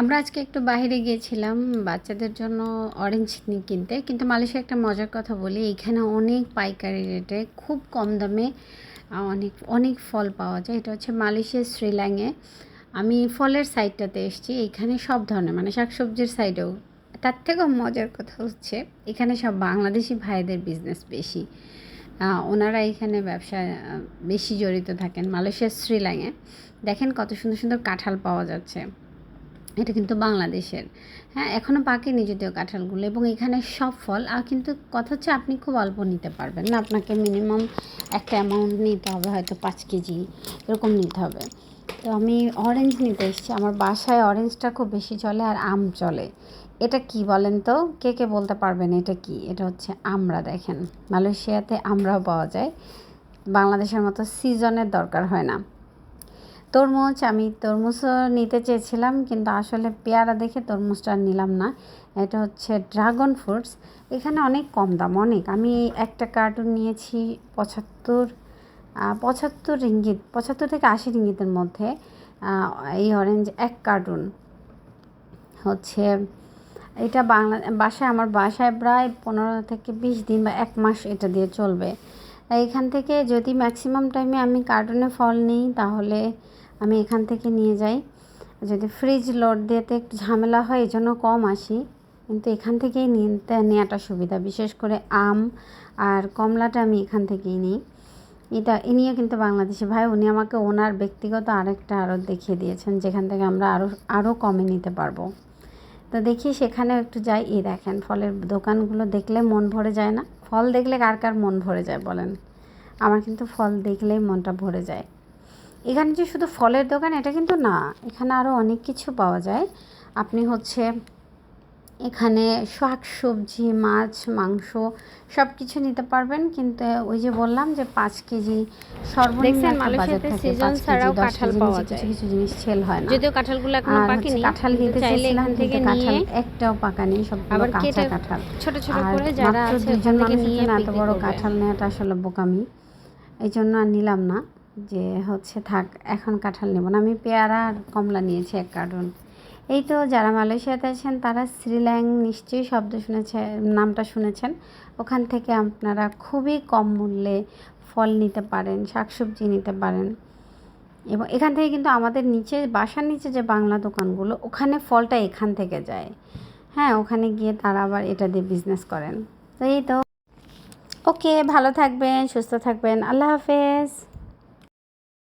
আমরা আজকে একটু বাইরে গিয়েছিলাম, বাচ্চাদের জন্য অরেঞ্জ কিনতে, কিন্তু মালয়েশিয়া একটা মজার কথা বলি এখানে অনেক পাইকারি রেটে খুব কম দামে অনেক অনেক ফল পাওয়া যায়। এটা হচ্ছে মালয়েশিয়ার শ্রীল্যাংয়ে আমি ফলের সাইডটাতে এসেছি এখানে সব ধরনের মানে শাকসবজির সাইডেও তার থেকেও মজার কথা হচ্ছে, এখানে সব বাংলাদেশি ভাইদের বিজনেস বেশি। ওনারা এখানে ব্যবসা বেশি জড়িত থাকেন, মালয়েশিয়ার শ্রীল্যাংয়ে দেখেন কত সুন্দর সুন্দর কাঁঠাল পাওয়া যাচ্ছে। এটা কিন্তু বাংলাদেশের। হ্যাঁ এখনও পাকেনি যদিও কাঁঠালগুলো এবং এখানে সব ফল। আর কিন্তু কথা হচ্ছে আপনি খুব অল্প নিতে পারবেন না। আপনাকে মিনিমাম একটা অ্যামাউন্ট নিতে হবে, হয়তো পাঁচ কেজি এরকম নিতে হবে। তো আমি অরেঞ্জ নিতে এসেছি। আমার বাসায় অরেঞ্জটা খুব বেশি চলে আর আম চলে। এটা কি বলেন তো? কে কে বলতে পারবেন এটা কি? এটা হচ্ছে আমরা, দেখেন। মালয়েশিয়াতে আমরাও পাওয়া যায়। বাংলাদেশের মতো সিজনের দরকার হয় না। তরমুজ, আমি তরমুজও নিতে চেয়েছিলাম, কিন্তু আসলে পেয়ারা দেখে তরমুজটা নিলাম না। এটা হচ্ছে ড্রাগন ফ্রুটস। এখানে অনেক কম দাম, অনেক। আমি একটা কার্টুন নিয়েছি পঁচাত্তর পঁচাত্তর রিঙ্গিত, পঁচাত্তর থেকে আশি রিঙ্গিতের মধ্যে এই অরেঞ্জ এক কার্টুন। হচ্ছে, এটা বাংলা, বাসায়, আমার বাসায় প্রায় পনেরো থেকে বিশ দিন বা এক মাস এটা দিয়ে চলবে। এইখান থেকে যদি ম্যাক্সিমাম টাইমে আমি কার্টুনে ফল নিই, তাহলে আমি এখান থেকে নিয়ে যাই। যদি ফ্রিজ লোড দিতে একটু ঝামেলা হয় এই জন্য কম আসি। কিন্তু এখান থেকেই নিতে, নেওয়াটা সুবিধা। বিশেষ করে আম আর কমলাটা আমি এখান থেকেই নিই। এটা ইনিও কিন্তু বাংলাদেশি ভাই, উনি আমাকে ওনার ব্যক্তিগত আরেকটা আরও দেখিয়ে দিয়েছেন, যেখান থেকে আমরা আরও আরও কমে নিতে পারব। তো দেখি সেখানে একটু যাই। এই দেখেন, ফলের দোকানগুলো দেখলে মন ভরে যায় না। ফল দেখলে কার কার মন ভরে যায় বলেন? আমার কিন্তু ফল দেখলেই মনটা ভরে যায়। এখানে যে শুধু ফলের দোকান এটা কিন্তু না। এখানে আরও অনেক কিছু পাওয়া যায়। আপনি হচ্ছে এখানে শাক সবজি মাছ মাংস সব কিছু নিতে পারবেন। কিন্তু ওই যে বললাম যে পাঁচ কেজি সর্বনিম্ন থাকে। ছাড়াও কাঁঠাল পাওয়া যায়। কিছু জিনিস সেল হয় না। যদিও কাঁঠালগুলো এখনও পাকেনি কাঁঠাল নিতে থেকে কাঁঠাল নিয়ে একটাও সবগুলো আবার কাঁচা কাঁঠাল। ছোট ছোট করে যারা আছে দুজন এত বড় কাঁঠাল নেওয়াটা আসলে বোকামি। এই জন্য আর নিলাম না। যে হচ্ছে, থাক, এখন কাঁঠাল নেব না। আমি পেয়ারা আর কমলা নিয়েছি এক কার্টুন। এই তো যারা মালয়েশিয়াতে আছেন, তারা শ্রীল্যাং নিশ্চয়ই শব্দ শুনেছে, নামটা শুনেছেন। ওখান থেকে আপনারা খুবই কম মূল্যে ফল নিতে পারেন, শাকসবজি নিতে পারেন। এবং এখান থেকে কিন্তু আমাদের নিচে, বাসার নিচে যে বাংলা দোকানগুলো, ওখানে ফলটা এখান থেকে যায়। হ্যাঁ ওখানে গিয়ে তারা আবার এটা দিয়ে বিজনেস করেন। তো এই তো। ওকে, ভালো থাকবেন, সুস্থ থাকবেন। আল্লাহ হাফেজ।